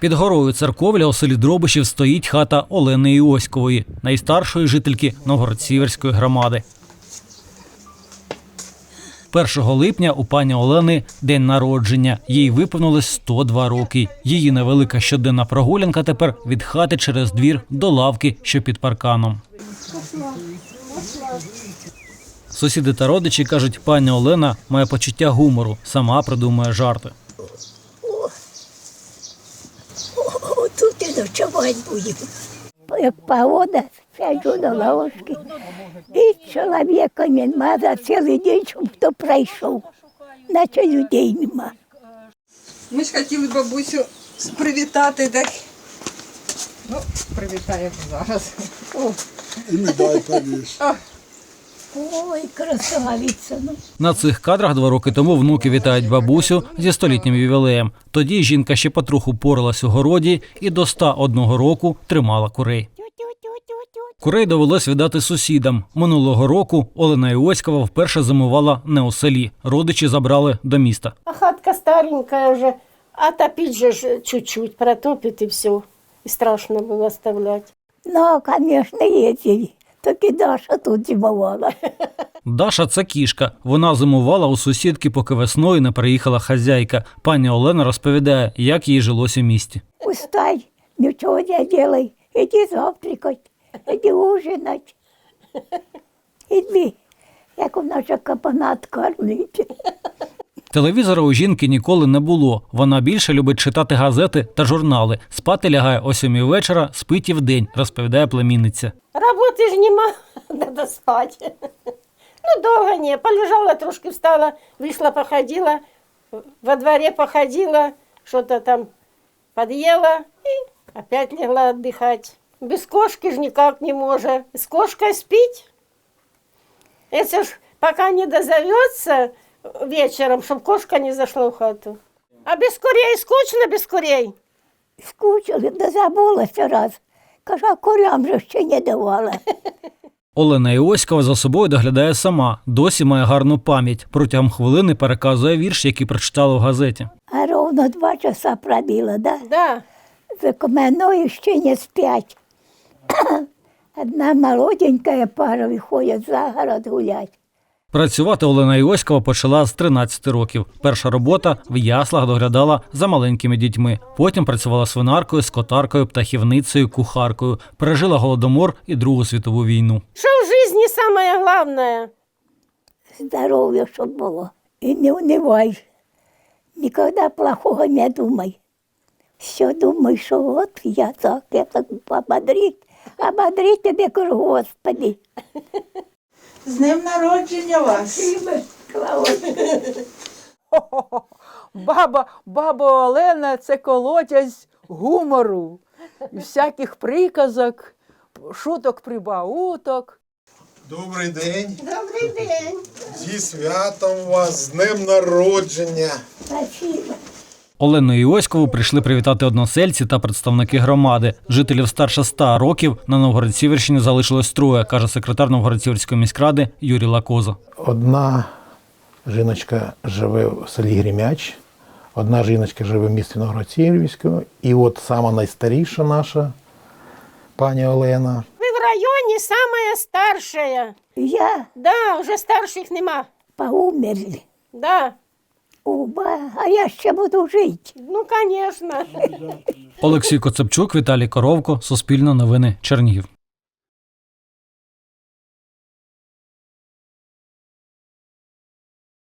Під горою церковля у селі Дробишів стоїть хата Олени Іоськової, найстаршої жительки Новгород-Сіверської громади. 1 липня у пані Олени день народження. Їй виповнилось 102 роки. Її невелика щоденна прогулянка тепер від хати через двір до лавки, що під парканом. Сусіди та родичі кажуть, пані Олена має почуття гумору, сама придумує жарти. О, тут і будемо. Як погода, сяджу на лавочці. І чоловіка нема за цілий день, щоб хто прийшов. Наче людей нема. Ми ж хотіли бабусю привітати, так. Ну, привітаємо зараз. О, І медаль повіш. Ой, красавиця. Ну. На цих кадрах два роки тому внуки вітають бабусю зі столітнім ювілеєм. Тоді жінка ще потроху поралась у городі і до 101 року тримала курей. Курей довелось віддати сусідам. Минулого року Олена Іоськова вперше зимувала не у селі. Родичі забрали до міста. А хатка старенькая уже, а топить же ж чуть-чуть, протопит и все. И страшно было оставлять. Ну, звісно, їздили. Тільки Даша тут зимувала. Даша це кішка. Вона зимувала у сусідки, поки весною не приїхала хазяйка. Пані Олена розповідає, як їй жилось у місті. Устай, нічого не делай. Іди завтракать, іди ужинать. Іди, як у наша капанат кормить. Телевізора у жінки ніколи не було. Вона більше любить читати газети та журнали. Спати лягає о сьомій вечора, спить і вдень, розповідає племінниця. Работы же нема, надо спать. Ну, долго не, полежала, трошки встала, вышла, походила, во дворе походила, что-то там подъела и опять легла отдыхать. Без кошки же никак не может. С кошкой спить? Это ж пока не дозовется вечером, чтобы кошка не зашла в хату. А без курей скучно без курей? Скучили, да забулася раз. Каже, а курям же ще не давала. Олена Іоськова за собою доглядає сама. Досі має гарну пам'ять. Протягом хвилини переказує вірш, який прочитала в газеті. А ровно два часа пробила, да? Да. За мною ще не спять. Одна молоденькая пара виходить за город гулять. Працювати Олена Іоськова почала з 13 років. Перша робота в яслах доглядала за маленькими дітьми. Потім працювала свинаркою, скотаркою, птахівницею, кухаркою. Пережила голодомор і Другу світову війну. Что в жизни самое главное? Здоров'я, щоб було. І не унивай. Ніколи плохого не думай. Все думай, що от я так, я так ободрить. Ободрить тебе, кажу, Господи. З днем народження вас! Баба, баба Олена це колодязь гумору, і всяких приказок, шуток прибауток. Добрий день. Добрый день. Зі святом вас, з днем народження. Спасибо. Олену Іоськову прийшли привітати односельці та представники громади. Жителів старше 100 років на Новгород-Сіверщині залишилось троє, каже секретар Новгород-Сіверської міськради Юрій Лакоза. Одна жіночка живе в селі Грімяч, одна жіночка живе в місті Новгород-Сіверському, і от сама найстаріша наша пані Олена. Вы в районе самая старшая. Я Да, уже старших нема. поумерли. Да, Оба, а я ще буду жити. ну звісно. Олексій Коцепчук, Віталій Коровко, Суспільне новини, Чернігів.